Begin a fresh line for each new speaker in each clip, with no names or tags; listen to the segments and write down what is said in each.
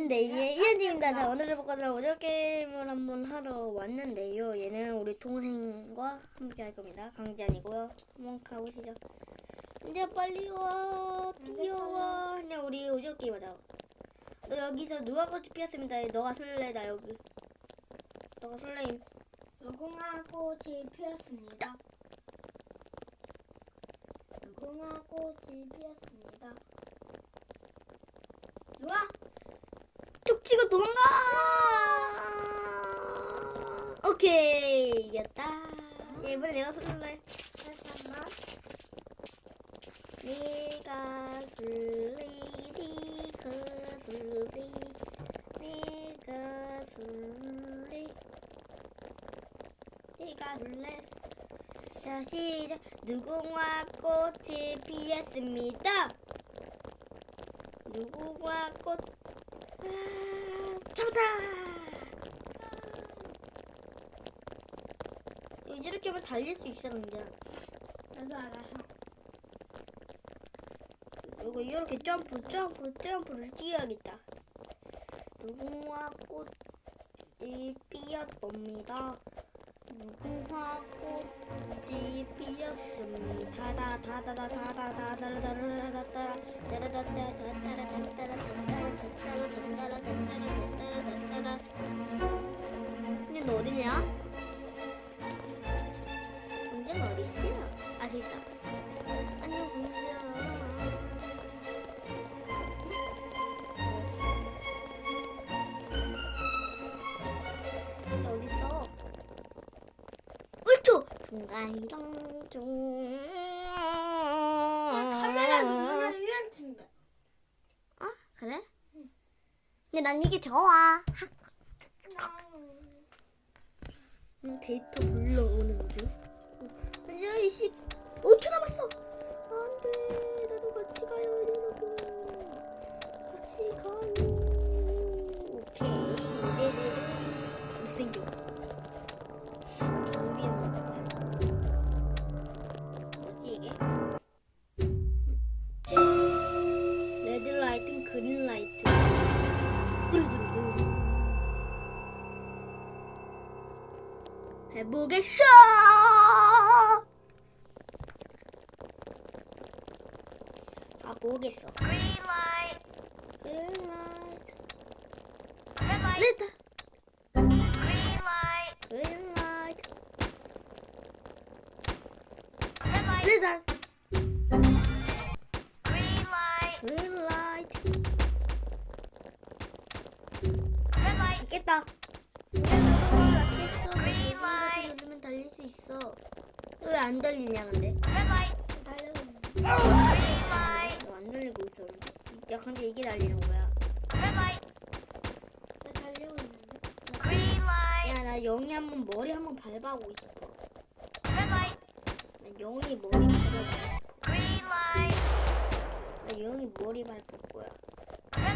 안녕하는데 예, 이현진입니다. 자 오늘 해볼 거는 오디오 게임을 한번 하러 왔는데요. 얘는 우리 동생과 함께 할 겁니다. 강지안이고요. 한번 가보시죠. 이제 빨리 와 뛰어와. 그냥 우리 오디오 게임 하자. 너 여기서 누가 꽃이 피었습니다. 너가 술래 나 여기. 너가 술래임.
무궁화 꽃이 피었습니다. 무궁화 꽃이 피었습니다. 누가?
툭 치고 도망가. 오케이 이겼다. 얘 이번에 내가 술래.
잠깐만.
네가 술래 네가 술래 네가 술래 네가 술래 자 시작 누구와 꽃이 피었습니다 누구와 꽃 아, 정답 이렇게 하면 달릴 수 있어 그냥
나도 알아.
이거 이렇게 점프 점프 점프를 뛰어야겠다. 무궁화 꽃이 피었습니다. 무궁화 꽃이 피었습니다. 안녕 순간 이동 중.
카메라 누르면 유연친다.
아 그래? 근데 난 이게 좋아. 응, 데이터 불러오는 중. 이제 보겠어. 아 보겠어.
Green light,
그린 라이트.
red light, green light,
그린 라이트.
red light, green light,
그린 라이트.
red light,
됐겠다. 왜안 달리냐 근데? 어, 안 달리고 있었는데. 야 근데 이게 달리는 거야. 야 나 영희 한번 머리 한 번 밟아보고 싶어.
red light,
나 영희 머리 밟아보고
light,
나 영희 머리 밟을 거야.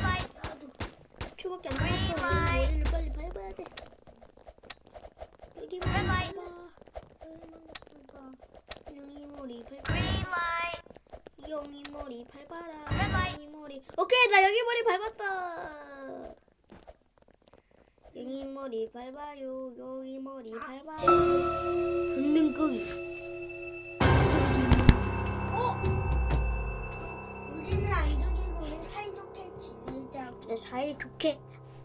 light,
나도 10초밖에 안 남았어. 영희 머리를 빨리 밟아야 돼. 여기 머리
Red
밟아. 영희 머리 밟아.
green light,
영희 머리 밟아라. 영희 머리. 오케이 나 영희 머리 밟았다. 영희 머리 밟아요. 영희 머리 밟아요. 전등 끄기.
어? 우리는 안 죽이고 우리 사이좋게 지내자고.
진짜 사이 좋게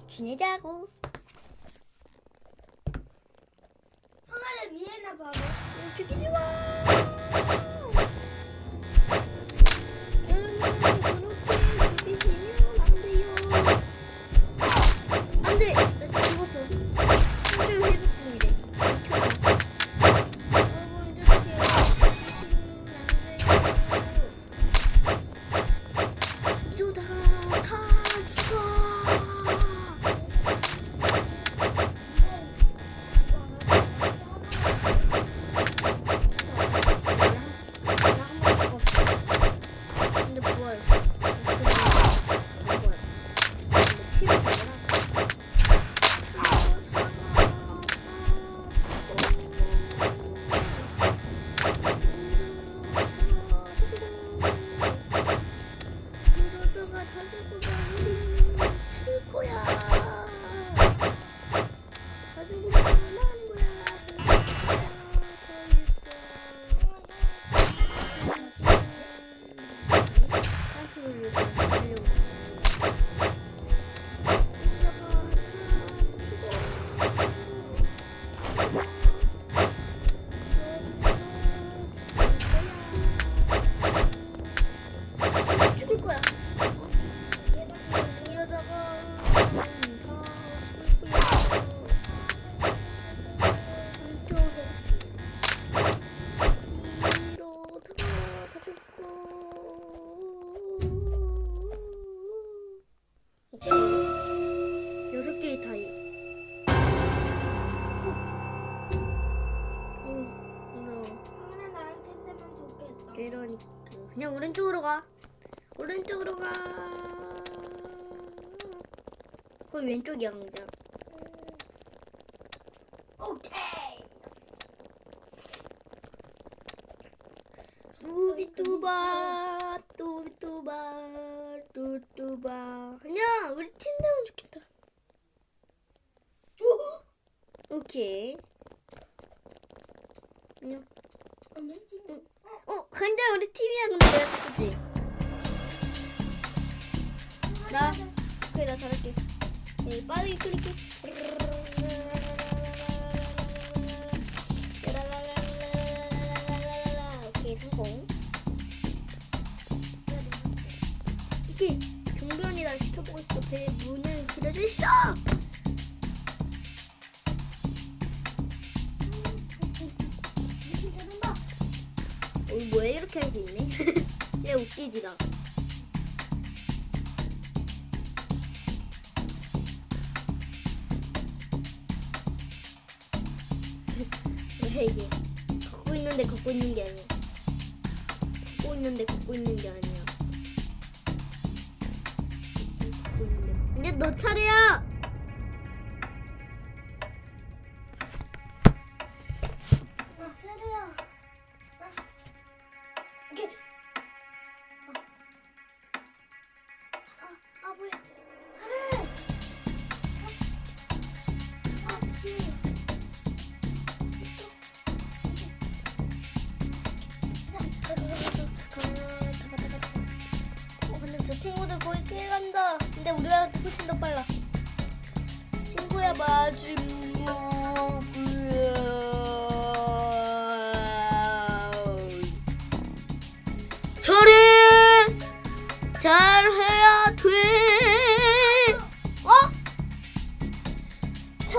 지내자고.
형아를 위에나 봐봐.
죽이지 마. 오케이 다이. 어, 무서워.
성은아 나랑 텐데면 좋겠다.
이러니까 그냥 오른쪽으로 가. 오른쪽으로 가. 거기 왼쪽이야 강자.
오케이.
뚜비뚜바 뚜비뚜바 뚜뚜바 그냥 우리 팀 되면 좋겠다. 오케이.
오늘 지금
어 근데 우리 팀이야 근데 내가 좋겠지. 나 그래 나 잘할게. 네, 빠르게 클릭해. 오케이 성공. 이게 경비원이 날 시켜보고 있어. 배 문을 기다려 있어. 어, 뭐야 이렇게 할 수 있네? 얘 웃기지 나. 왜 이게 걷고 있는데 걷고 있는 게 아니야. 걷고 있는데 걷고 있는 게 아니야. 걷고 있는데. 이제 너 차례야.
아, 아, 아. 아, 아.
어, 친구들 거의 꽤 간다. 근데 우리가 훨씬 더 빨라. 친구야 마지 잘해.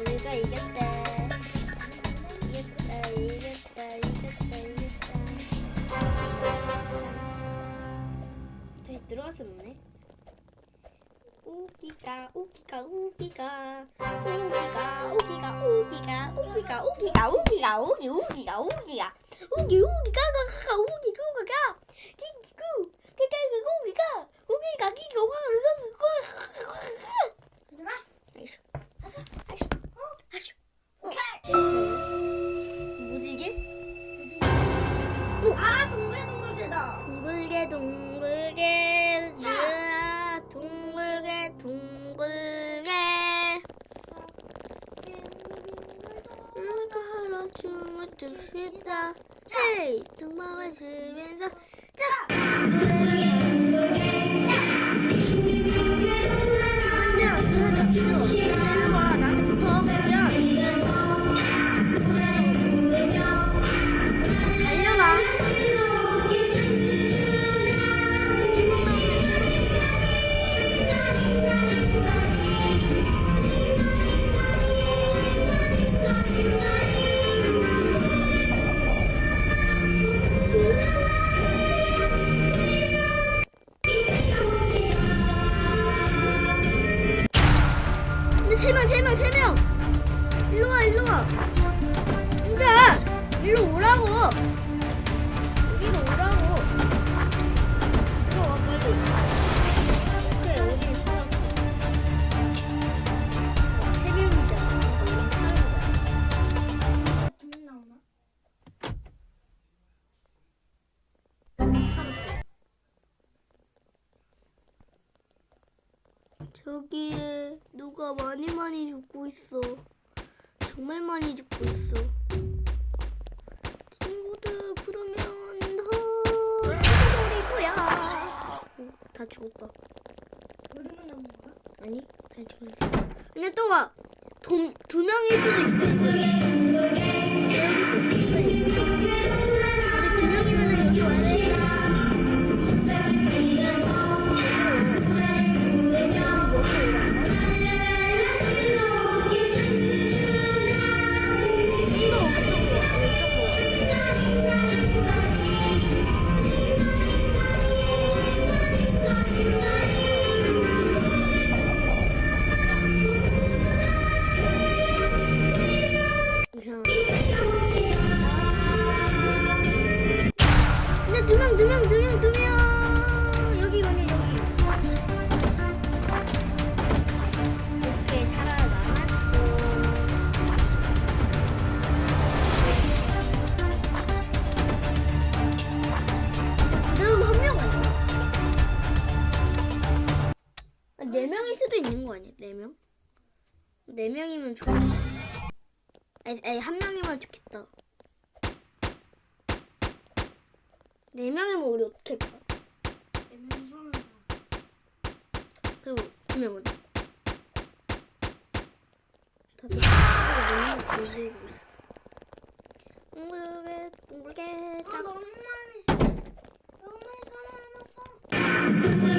우리가 이겼다. 이겼다, 이겼다, 이겼다, 이겼다. 다시 들어갈 수 없네. 우기가, 우기가, 우기가, 우기가, 우기가, 우기가, 우기가, 우기가, 우기가, 우기, 우기가, 우기가,
我牛，你刚
刚好，你给我加 누가 많이 많이 죽고 있어. 정말 많이 죽고 있어. 친구들 그러면 다 죽어버릴 거야. 오, 다 죽었다.
우리만 남은 거야?
아니, 다 죽었다. 근데 또 와. 두, 두 명일 수도 있어 이번에. 여기 있어. 빨리 여기. 우리 두 명이면은 여기 와야 돼. 아니, 아니 한 명이면 좋겠다. 네 명이면 우리 어떻게 할까?
형을 봐.
그리고 두 명은 다들 너무 돌리고 있어. 둥글게 둥글게
아
짝.
너무 많이 너무 많이 살아남았어.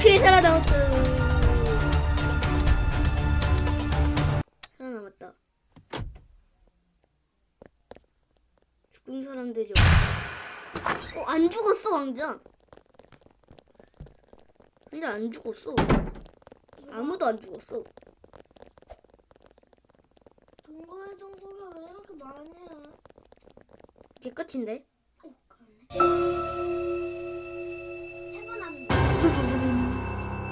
오케이 살아남았다. 살아남았다. 죽은 사람들이 어, 안 죽었어 왕자. 근데 안 죽었어. 아무도 안 죽었어.
동거의 정보가 왜 이렇게 많냐?
이게 끝인데?
어 그러네.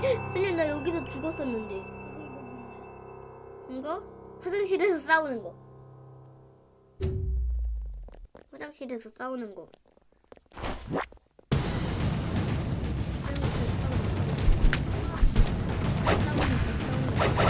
근데 나 여기서 죽었었는데.
이거?
화장실에서 싸우는 거. 화장실에서 싸우는 거. 화장실에서 싸우는 거. 싸우는 거, 싸우는 거.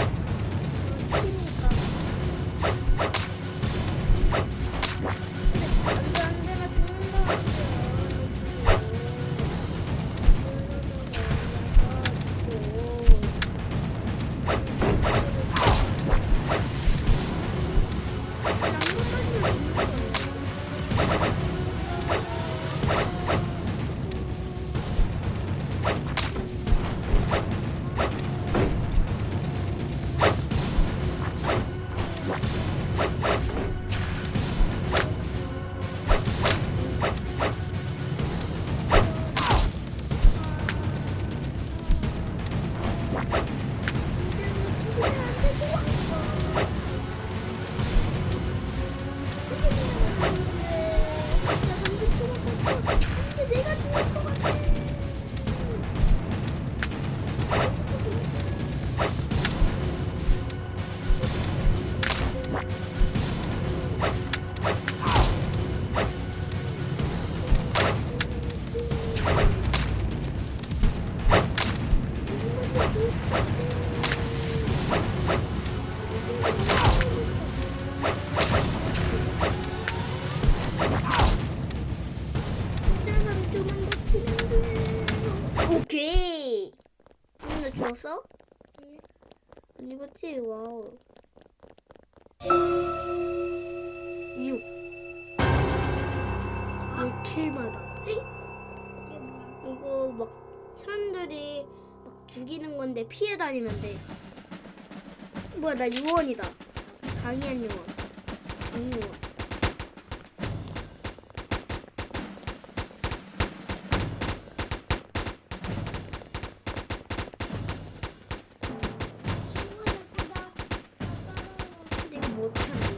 내가 오늘 죽었어? 안 죽었지? 와우. 6. 6킬마다.
이게 뭐야?
이거 막 사람들이 막 죽이는 건데 피해 다니면 돼. 뭐야 나 유언이다. 강의한 유언. 강유언. 어떻게 하지?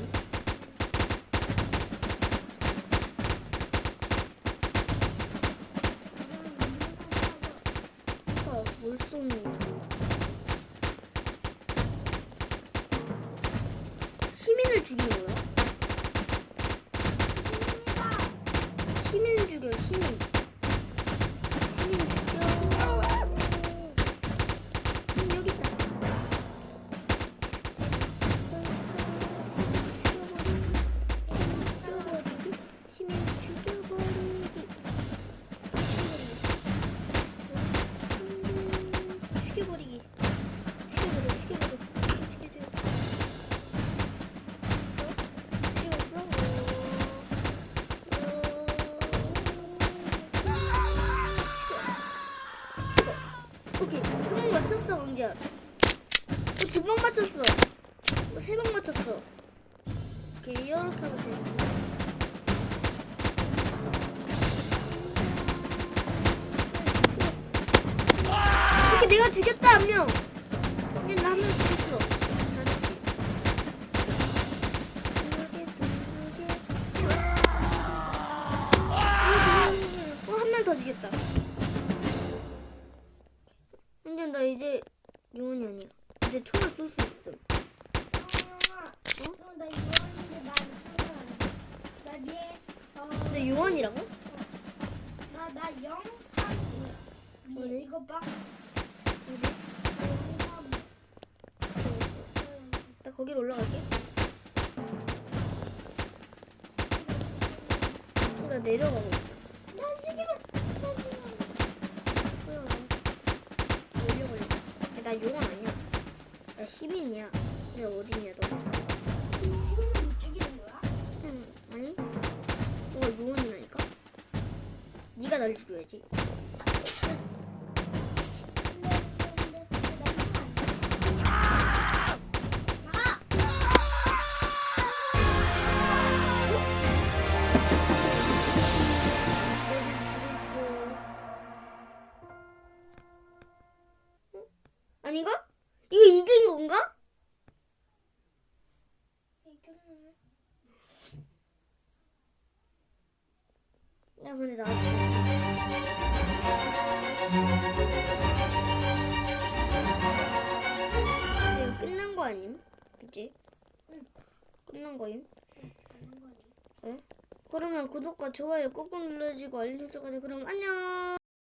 아까 뭘 쏘는 거야? 시민을 죽인 거야? 내가 죽였다 한 명. 얘 나만 죽였어. 잘했지. 어, 한 명 더 죽였다. 근데 나 이제 용원이 아니야. 이제 총을 쏠 수 있음.
어, 나 이거인데 나 이거 나 위에 어,
근데 용원이라고?
나나 영상 위에? 이거 봐.
거기로 올라갈게. 어, 나 내려가고 있다. 뭐야? 나 용원 아니야. 나 시민이야. 내가 어딨냐 너?
시간을 못 죽이는 거야?
응 아니? 너가 용원이라니까? 네가 날 죽여야지. 나 근데 나 죽였어. 근데 이거 끝난 거 아님? 이제? 끝난 거임? 그래? 그러면 구독과 좋아요 꾹꾹 눌러주고 알림 설정까지 그럼 안녕.